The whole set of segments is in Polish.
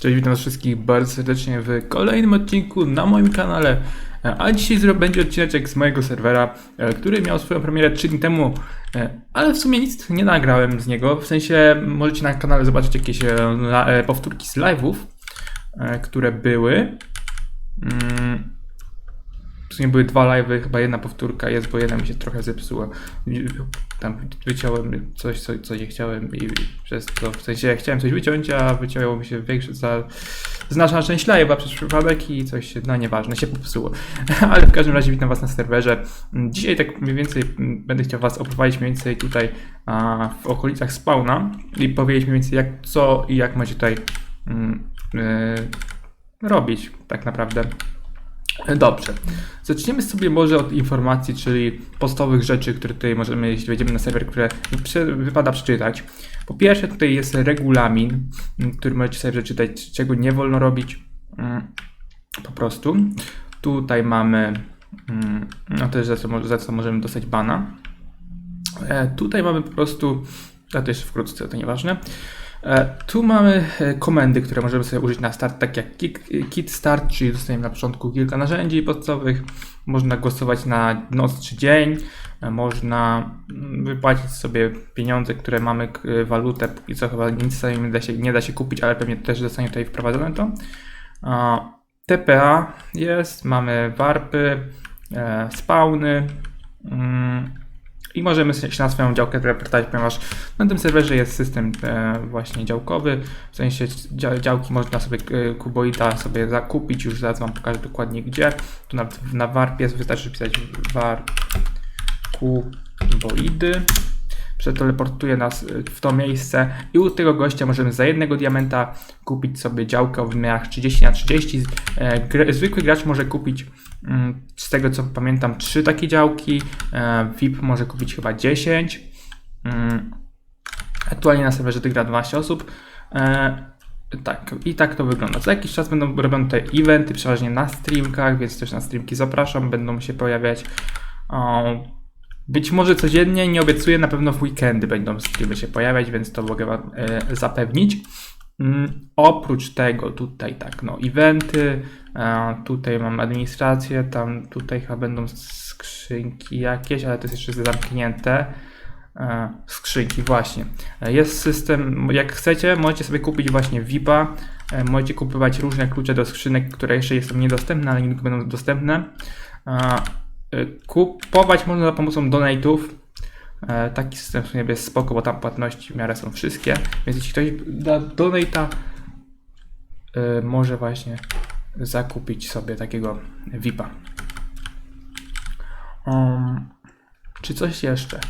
Cześć, witam wszystkich bardzo serdecznie w kolejnym odcinku na moim kanale. A dzisiaj będzie odcinek z mojego serwera, e, który miał swoją premierę 3 dni temu, e, ale w sumie nic nie nagrałem z niego. W sensie możecie na kanale zobaczyć jakieś e, powtórki z live'ów, które były. W sumie były dwa live'y, chyba jedna powtórka jest, bo jedna mi się trochę zepsuła. Tam wyciąłem coś, co, co nie chciałem i przez to, w sensie chciałem coś wyciąć, a wycięło mi się większe za znaczna część live'a przez przypadek i coś no nieważne, się popsuło. Ale w każdym razie witam was na serwerze. Dzisiaj tak mniej więcej mm, będę chciał was oprowadzić mniej więcej tutaj a, w okolicach spawna i powiedzieć mniej więcej jak, co i jak macie tutaj mm, y, robić tak naprawdę. Dobrze. Zaczniemy sobie może od informacji, czyli podstawowych rzeczy, które tutaj możemy, jeśli wejdziemy na serwer, które wypada przeczytać. Po pierwsze, tutaj jest regulamin, m, który możecie sobie przeczytać, czego nie wolno robić. mm, Po prostu. Tutaj mamy, mm, no też za co, za co możemy dostać bana. E, Tutaj mamy po prostu, a to jeszcze wkrótce, to nieważne. E, Tu mamy e, komendy, które możemy sobie użyć na start, tak jak kit, start, czyli dostajemy na początku kilka narzędzi podstawowych. Można głosować na noc czy dzień, e, można mm, wypłacić sobie pieniądze, które mamy, walutę, póki co chyba nic sobie nie da się, nie da się kupić, ale pewnie też zostanie tutaj wprowadzone to. TPA jest, mamy warpy, spawny, mm, i możemy się na swoją działkę reportować, ponieważ na tym serwerze jest system e, właśnie działkowy, w sensie dzia- działki można sobie e, kuboida sobie zakupić, już zaraz Wam pokażę dokładnie gdzie. Tu na, na warpie wystarczy pisać war kuboidy. Przeteleportuje nas e, w to miejsce i u tego gościa możemy za jednego diamenta kupić sobie działkę o wymiarach 30 na 30 E, gr- zwykły gracz może kupić z tego co pamiętam 3 takie działki, e, VIP może kupić chyba 10. Mm, Aktualnie na serwerze gra 12 osób. E, tak, i tak to wygląda. Co jakiś czas będą robione te eventy, przeważnie na streamkach, więc też na streamki zapraszam, będą się pojawiać. Być może codziennie, nie obiecuję, na pewno w weekendy będą streamy się pojawiać, więc to mogę Wam e, zapewnić. Mm, oprócz tego tutaj tak, no eventy, e, tutaj mam administrację, tam tutaj chyba będą skrzynki jakieś, ale to jest jeszcze zamknięte. E, skrzynki właśnie. E, Jest system, jak chcecie, możecie sobie kupić właśnie VIPa, możecie kupować różne klucze do skrzynek, które jeszcze są niedostępne, ale niedługo będą dostępne. Kupować można za pomocą donate'ów. E, Taki system w jest spoko, bo tam płatności w miarę są wszystkie. Więc jeśli ktoś da donate'a, e, może właśnie zakupić sobie takiego VIPa. Um, czy coś jeszcze?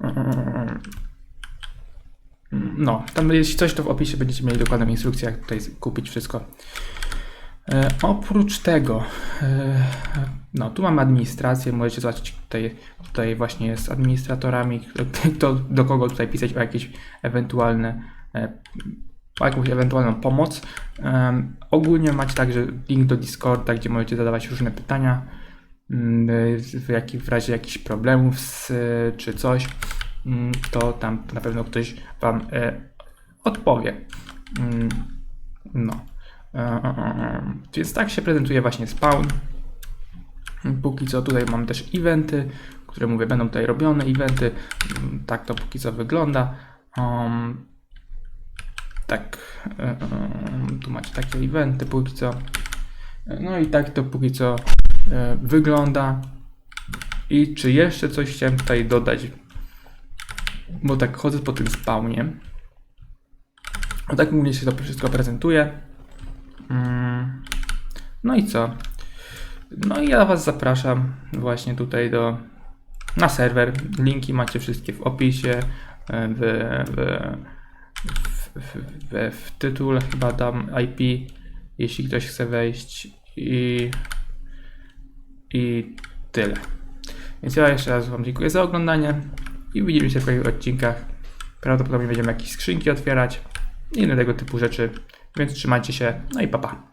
Um, no, tam jeśli coś, to w opisie będziecie mieli dokładną instrukcję, jak tutaj kupić wszystko. E, oprócz tego, e, no tu mamy administrację, możecie zobaczyć tutaj, tutaj właśnie jest administratorami, kto, do kogo tutaj pisać o jakieś ewentualne, e, o jakąś ewentualną pomoc. Ogólnie macie także link do Discorda, gdzie możecie zadawać różne pytania, mm, w, w razie jakichś problemów z, czy coś, mm, to tam na pewno ktoś Wam odpowie. Mm, No. Więc tak się prezentuje właśnie spawn. Póki co tutaj mam też eventy, które mówię będą tutaj robione eventy. Mm, Tak to póki co wygląda. Um, tak, e, tu macie takie eventy póki co. No i tak to póki co e, wygląda. I czy jeszcze coś chciałem tutaj dodać? Bo tak chodzę po tym spawnie. No tak głównie się to wszystko prezentuje. Mm, No i co? No i ja Was zapraszam właśnie tutaj do na serwer. Linki macie wszystkie w opisie, e, w, w, w, w, w tytule chyba dam IP, jeśli ktoś chce wejść i, i tyle. Więc ja jeszcze raz Wam dziękuję za oglądanie i widzimy się w kolejnych odcinkach. Prawdopodobnie będziemy jakieś skrzynki otwierać i inne tego typu rzeczy. Więc trzymajcie się, no i papa. Pa.